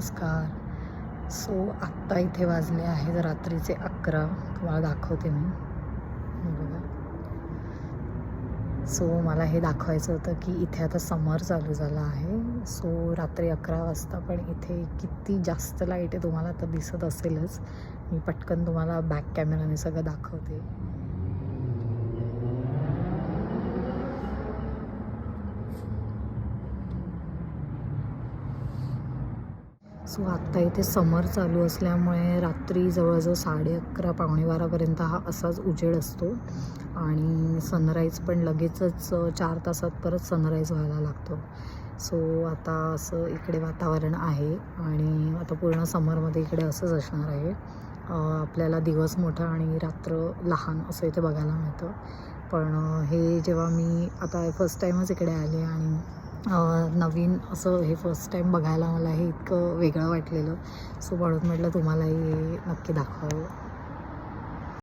नमस्कार. सो आत्ता इथे वाजले आहेत रात्रीचे अकरा. तुम्हाला दाखवते मी. बघा. सो मला हे दाखवायचं होतं की इथे आता समर चालू झाला आहे. सो रात्री अकरा वाजता पण इथे किती जास्त लाइट आहे तुम्हाला आता दिसत असेलच. मी पटकन तुम्हाला बॅक कॅमेराने सगळं दाखवते. सो आत्ता इथे समर चालू असल्यामुळे रात्री जवळजवळ साडे अकरा पावणे बारापर्यंत हा असाच उजेड असतो. आणि सनराईज पण लगेचच चार तासात परत सनराईज व्हायला लागतो. सो आता असं इकडे वातावरण आहे आणि आता पूर्ण समरमध्ये इकडे असंच असणार आहे. आपल्याला दिवस मोठा आणि रात्र लहान असं इथे बघायला मिळतं. पण हे जेव्हा मी आता फर्स्ट टाईमच इकडे आले आणि नवीन असं हे फर्स्ट टाईम बघायला मला हे इतकं वेगळं वाटलेलं. सो म्हणून म्हटलं तुम्हालाही नक्की दाखवावं.